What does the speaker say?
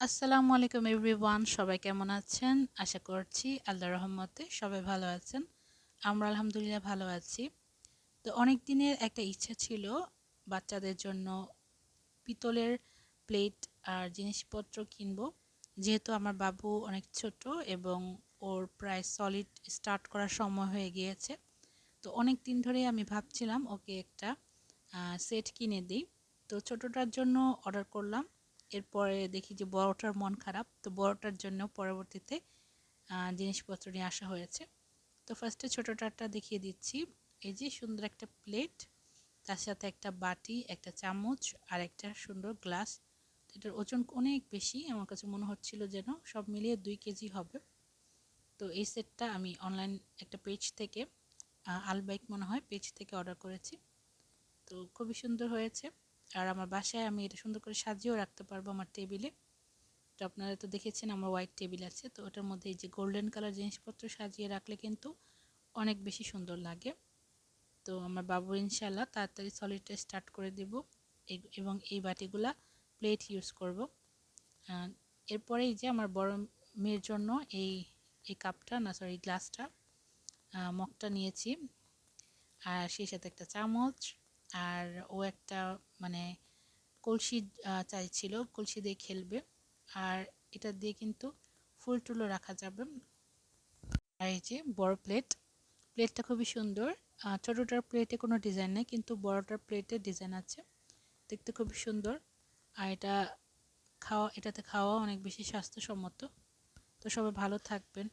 আসসালামু আলাইকুম এভরিওয়ান, সবাই কেমন আছেন? আশা করছি আল্লাহ রহমতে সবাই ভালো আছেন। আমরা আলহামদুলিল্লাহ ভালো আছি। তো অনেক দিনের একটা ইচ্ছা ছিল বাচ্চাদের জন্য পিতলের প্লেট আর জিনিসপত্র কিনবো। যেহেতু আমার বাবু অনেক ছোট এবং ওর প্রায় সলিড স্টার্ট করার সময় হয়ে গিয়েছে। তো অনেক দিন ধরে আমি ভাবছিলাম ওকে একটা সেট কিনে দিই। তো ছোটোটার জন্য অর্ডার করলাম। এরপরে দেখি যে বড়টার মন খারাপ, তো বড়টার জন্য পরবর্তীতে জিনিসপত্র নিয়ে আসা হয়েছে। তো ফার্স্টে ছোটোটারটা দেখিয়ে দিচ্ছি। এই যে সুন্দর একটা প্লেট তার সাথে একটা বাটি, একটা চামচ আর একটা সুন্দর গ্লাস এটার ওজন অনেক বেশি, আমার কাছে মনে হচ্ছিল যেন সব মিলিয়ে দুই কেজি হবে। তো এই সেটটা আমি অনলাইন একটা পেজ থেকে আলবাইক মনে হয় পেজ থেকে অর্ডার করেছি। তো খুবই সুন্দর হয়েছে। আর আমার বাসায় আমি এটা সুন্দর করে সাজিয়েও রাখতে পারব আমার টেবিলে। তো আপনারা তো দেখেছেন আমার হোয়াইট টেবিল আছে, তো ওটার মধ্যে এই যে গোল্ডেন কালার জিনিসপত্র সাজিয়ে রাখলে কিন্তু অনেক বেশি সুন্দর লাগে। তো আমার বাবু ইনশাল্লাহ তাড়াতাড়ি সলিডটা স্টার্ট করে দেব এবং এই বাটিগুলা প্লেট ইউজ করব। এরপরে এই যে আমার বড় মেয়ের জন্য এই এই কাপটা না সরি গ্লাসটা মগটা নিয়েছি। আর সেই সাথে একটা চামচ আর ও একটা মানে কলসি চাইছিল কলসি দিয়ে খেলবে। আর এটা দিয়ে কিন্তু ফুল টুলও রাখা যাবে। আর এই যে বড় প্লেট প্লেটটা খুবই সুন্দর। ছোটোটার প্লেটে কোনো ডিজাইন নেই, কিন্তু বড়টার প্লেটে ডিজাইন আছে। দেখতে খুবই সুন্দর। আর এটা খাওয়া, এটাতে খাওয়া অনেক বেশি স্বাস্থ্যসম্মত। তো সবাই ভালো থাকবেন।